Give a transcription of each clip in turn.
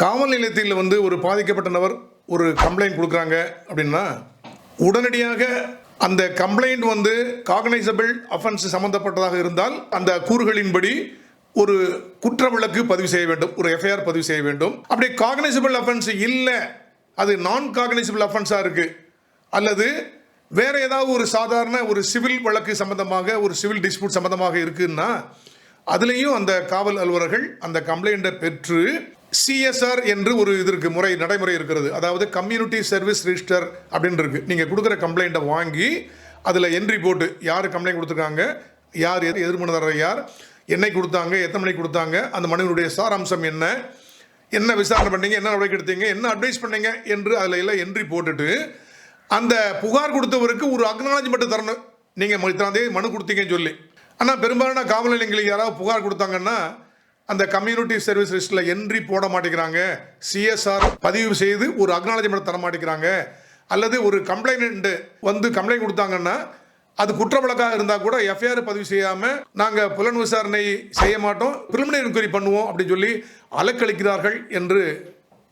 காவல் நிலையத்தில் வந்து ஒரு பாதிக்கப்பட்ட நபர் ஒரு கம்ப்ளைண்ட் கொடுக்குறாங்க அப்படின்னா உடனடியாக அந்த கம்ப்ளைண்ட் வந்து காகனைசபிள் அஃபென்ஸ் சம்மந்தப்பட்டதாக இருந்தால் அந்த கூறுகளின்படி ஒரு குற்ற வழக்கு பதிவு செய்ய வேண்டும் ஒரு எஃப்ஐஆர் பதிவு செய்ய வேண்டும். அப்படி காகனைசபிள் அஃபென்ஸ் இல்லை. அது நான் காகனைசபிள் அஃபென்ஸாக இருக்குது அல்லது வேற ஏதாவது ஒரு சாதாரண ஒரு சிவில் வழக்கு சம்பந்தமாக ஒரு சிவில் டிஸ்பியூட் சம்பந்தமாக இருக்குன்னா அதுலேயும் அந்த காவல் அலுவலர்கள் அந்த கம்ப்ளைண்ட்டை பெற்று சிஎஸ்ஆர் என்று ஒரு இது இருக்குது முறை நடைமுறை இருக்கிறது. அதாவது கம்யூனிட்டி சர்வீஸ் ரிஜிஸ்டர் அப்படின்னு இருக்குது நீங்கள் கொடுக்குற கம்ப்ளைண்ட்டை வாங்கி அதில் என்ட்ரி போட்டு யார் கம்ப்ளைண்ட் கொடுத்துருக்காங்க யார் எதிர் எதிர்மனதாரர் யார் என்னை கொடுத்தாங்க எத்தனை மணிக்கு கொடுத்தாங்க அந்த மனுவினுடைய சாராம்சம் என்ன என்ன விசாரணை பண்ணீங்க என்ன நடவடிக்கை எடுத்தீங்க என்ன அட்வைஸ் பண்ணீங்க என்று அதில் எல்லாம் என்ட்ரி போட்டுட்டு அந்த புகார் கொடுத்தவருக்கு ஒரு அக்னாலஜ்மெண்ட் தரணும். நீங்கள் இத்தனாம் மனு கொடுத்தீங்கன்னு சொல்லி. ஆனால் பெரும்பாலான காவல் நிலையங்களுக்கு யாராவது புகார் கொடுத்தாங்கன்னா அந்த கம்யூனிட்டி சர்வீஸ் லிஸ்ட்டில் என்ட்ரி போட மாட்டேங்கிறாங்க. சிஎஸ்ஆர் பதிவு செய்து ஒரு அக்னாலஜ்மெண்ட் தர மாட்டேங்கிறாங்க. அல்லது ஒரு கம்ப்ளைண்ட் வந்து கம்ப்ளைண்ட் கொடுத்தாங்கன்னா அது குற்ற வழக்காக இருந்தால் கூட எஃப்ஐஆர் பதிவு செய்யாமல் நாங்கள் புலன் விசாரணை செய்ய மாட்டோம். பிரிலிமினரி என்கொயரி பண்ணுவோம் அப்படின்னு சொல்லி அலக்களிக்கிறார்கள் என்று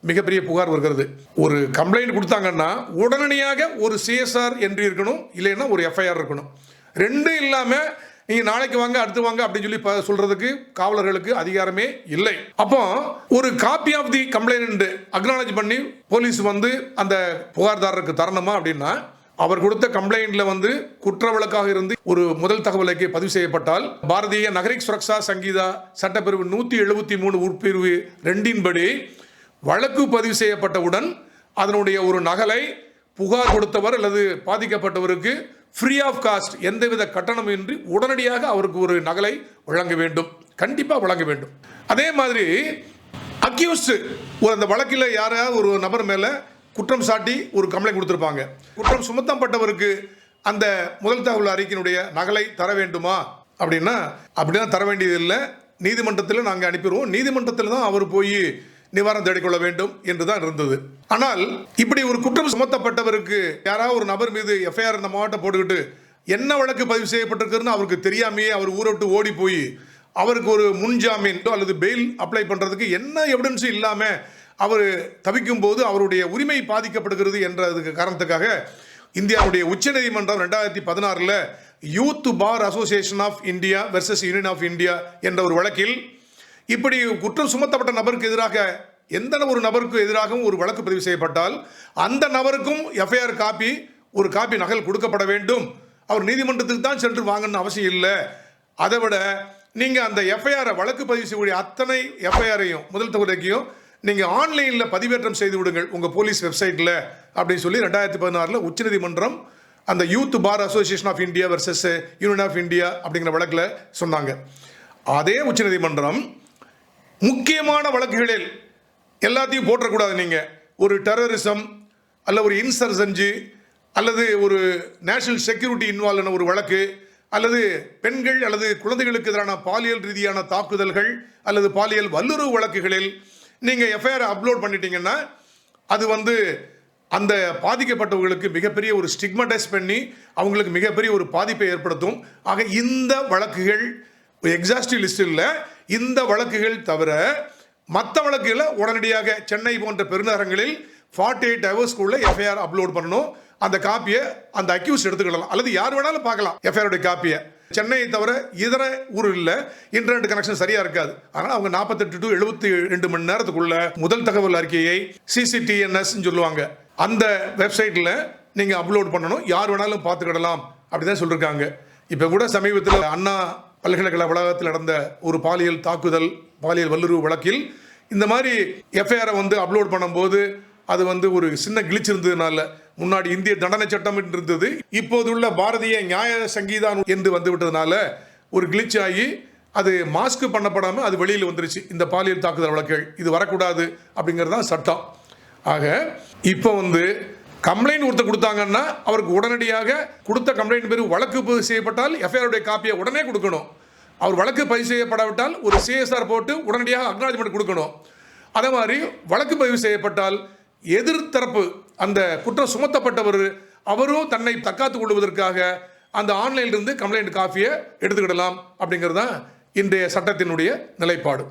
மிகப்பெரிய புகார் வருகிறது. ஒரு கம்ப்ளைண்ட் கொடுத்தாங்கன்னா உடனடியாக ஒரு சிஎஸ்ஆர் என்ட்ரி இருக்கணும் இல்லைன்னா ஒரு எஃப்ஐஆர் இருக்கணும். ரெண்டும் இல்லாமல் நீங்கள் நாளைக்கு வாங்க அடுத்து வாங்க அப்படின்னு சொல்லி சொல்கிறதுக்கு சொல்றதுக்கு காவலர்களுக்கு அதிகாரமே இல்லை. அப்போ ஒரு copy of the complaint acknowledge பண்ணி போலீஸ் வந்து அந்த புகார்தாரருக்கு தரணுமா அப்படின்னா அவர் கொடுத்த கம்ப்ளைண்ட்ல வந்து குற்ற வழக்காக இருந்து ஒரு முதல் தகவலுக்கு பதிவு செய்யப்பட்டால் பாரதிய நகரிக் சுரக்ஷா சங்கீதா சட்டப்பிரிவு நூற்றி எழுபத்தி மூணு உட்பிரிவு ரெண்டின்படி வழக்கு பதிவு செய்யப்பட்டவுடன் அதனுடைய ஒரு நகலை புகார் கொடுத்தவர் அல்லது பாதிக்கப்பட்டவருக்கு ஃப்ரீ ஆஃப் காஸ்ட் எந்தவித கட்டணமின்றி உடனடியாக அவருக்கு ஒரு நகலை வழங்க வேண்டும். கண்டிப்பாக வழங்க வேண்டும். அதே மாதிரி அக்யூஸ்டு ஒரு அந்த வழக்கில் யாராவது ஒரு நபர் மேலே குற்றம் சாட்டி ஒரு கம்ப்ளைண்ட் கொடுத்துருப்பாங்க. குற்றம் சுமத்தப்பட்டவருக்கு அந்த முதல் தகவல் அறிக்கையினுடைய நகலை தர வேண்டுமா? அப்படின்னா அப்படின்னா தர வேண்டியதில்லை. நீதிமன்றத்தில் நாங்கள் அனுப்பிடுவோம். நீதிமன்றத்தில் தான் அவர் போய் நிவாரணம் தேடிக்கொள்ள வேண்டும் என்றுதான் இருந்தது. ஆனால் இப்படி ஒரு குற்றம் சுமத்தப்பட்டவருக்கு யாராவது ஒரு நபர் மீது எஃப்ஐஆர் இந்த மாவட்டம் போட்டுக்கிட்டு என்ன வழக்கு பதிவு செய்யப்பட்டிருக்குன்னு அவருக்கு தெரியாமையே அவர் ஊரை விட்டு ஓடி போய் அவருக்கு ஒரு முன்ஜாமீன் அல்லது பெயில் அப்ளை பண்ணுறதுக்கு என்ன எவிடன்ஸும் இல்லாமல் அவர் தவிக்கும் போது அவருடைய உரிமை பாதிக்கப்படுகிறது என்றதுக்கு காரணத்துக்காக இந்தியாவுடைய உச்சநீதிமன்றம் ரெண்டாயிரத்தி பதினாறில் youth bar association of India versus union of India என்ற ஒரு வழக்கில் இப்படி குற்றம் சுமத்தப்பட்ட நபருக்கு எதிராக எந்த ஒரு நபருக்கு எதிராகவும் ஒரு வழக்கு பதிவு செய்யப்பட்டால் அந்த நபருக்கும் எஃப்ஐஆர் காப்பி ஒரு காப்பி நகல் கொடுக்கப்பட வேண்டும். அவர் நீதிமன்றத்துக்கு தான் சென்று வாங்கணும்னு அவசியம் இல்லை. அதை விட நீங்கள் அந்த எஃப்ஐஆரை வழக்கு பதிவு செய்யக்கூடிய அத்தனை எஃப்ஐஆரையும் முதல் தொகுதிக்கையும் நீங்கள் ஆன்லைனில் பதிவேற்றம் செய்து விடுங்கள். உங்கள் போலீஸ் வெப்சைட்டில் அப்படின்னு சொல்லி ரெண்டாயிரத்தி பதினாறில் உச்சநீதிமன்றம் அந்த youth bar association of India versus union of India அப்படிங்கிற வழக்கில் சொன்னாங்க. அதே உச்சநீதிமன்றம் முக்கியமான வழக்குகளில் எல்லாத்தையும் போட்டக்கூடாது நீங்கள் ஒரு டெரரிசம் அல்ல ஒரு இன்சர்ஜென்சி அல்லது ஒரு நேஷனல் செக்யூரிட்டி இன்வால்வ் ஒரு வழக்கு அல்லது பெண்கள் அல்லது குழந்தைகளுக்கு எதிரான பாலியல் ரீதியான தாக்குதல்கள் அல்லது பாலியல் வல்லுறவு வழக்குகளில் நீங்கள் எஃப்ஐஆர் அப்லோட் பண்ணிட்டீங்கன்னா அது வந்து அந்த பாதிக்கப்பட்டவர்களுக்கு மிகப்பெரிய ஒரு ஸ்டிக்மடைஸ் பண்ணி அவங்களுக்கு மிகப்பெரிய ஒரு பாதிப்பை ஏற்படுத்தும். ஆக இந்த வழக்குகள் எக்ஸாஸ்டிவ் லிஸ்ட் இல்லை. இந்த வழக்குகள் தவிர மற்ற வழக்குகளை உடனடியாக சென்னை போன்ற பெருநகரங்களில் ஃபார்ட்டி எயிட் ஹவர்ஸ்க்குள்ளே எஃப்ஐஆர் அப்லோட் பண்ணணும். அந்த காப்பியை அந்த அக்யூஸ் எடுத்துக்கிடலாம் அல்லது யார் வேணாலும் பார்க்கலாம் எஃப்ஐஆருடைய காப்பியை. சென்னையை தவிர இதர ஊரில் இன்டர்நெட் கனெக்ஷன் சரியா இருக்காது. ஆனால் அவங்க நாற்பத்தெட்டு டு எழுபத்தி ரெண்டு மணி நேரத்துக்குள்ள முதல் தகவல் அறிக்கையை சிசிடிஎன்எஸ் சொல்லுவாங்க. அந்த வெப்சைட்டில் நீங்கள் அப்லோட் பண்ணணும். யார் வேணாலும் பார்த்துக்கிடலாம். அப்படிதான் சொல்லியிருக்காங்க இப்போ கூட சமீபத்தில் அண்ணா பல்கலைக்கழக வளாகத்தில் நடந்த ஒரு பாலியல் தாக்குதல் பாலியல் வல்லுறவு வழக்கில் இந்த மாதிரி எஃப்ஐஆரை வந்து அப்லோட் பண்ணும்போது அது வந்து ஒரு சின்ன கிழிச்சு இருந்ததுனால முன்னாடி இந்திய தண்டனை சட்டம் என்று இருந்தது இப்போது உள்ள பாரதிய நியாய சங்கீதா என்று வந்து விட்டதுனால ஒரு கிளிச் ஆகி அது மாஸ்க் பண்ணப்படாமல் அது வெளியில் வந்துருச்சு. இந்த பாலியல் தாக்குதல் வழக்குகள் இது வரக்கூடாது அப்படிங்கிறது தான் சட்டம். ஆக இப்போ வந்து கம்ப்ளைண்ட் ஒருத்தர் கொடுத்தாங்கன்னா அவருக்கு உடனடியாக கொடுத்த கம்ப்ளைண்ட் பேர் வழக்கு பதிவு செய்யப்பட்டால் எஃப்ஐஆருடைய காப்பியை உடனே கொடுக்கணும். அவர் வழக்கு பதிவு செய்யப்படாவிட்டால் ஒரு சிஎஸ்ஆர் போட்டு உடனடியாக அக்னாலஜ்மெண்ட் கொடுக்கணும். அதே மாதிரி வழக்கு பதிவு செய்யப்பட்டால் எதிர்த்தரப்பு அந்த குற்றம் சுமத்தப்பட்டவர் அவரும் தன்னை தக்காத்து கொள்வதற்காக அந்த ஆன்லைனிலிருந்து கம்ப்ளைண்ட் காஃபியை எடுத்துக்கிடலாம் அப்படிங்கிறது தான் இன்றைய சட்டத்தினுடைய நிலைப்பாடு.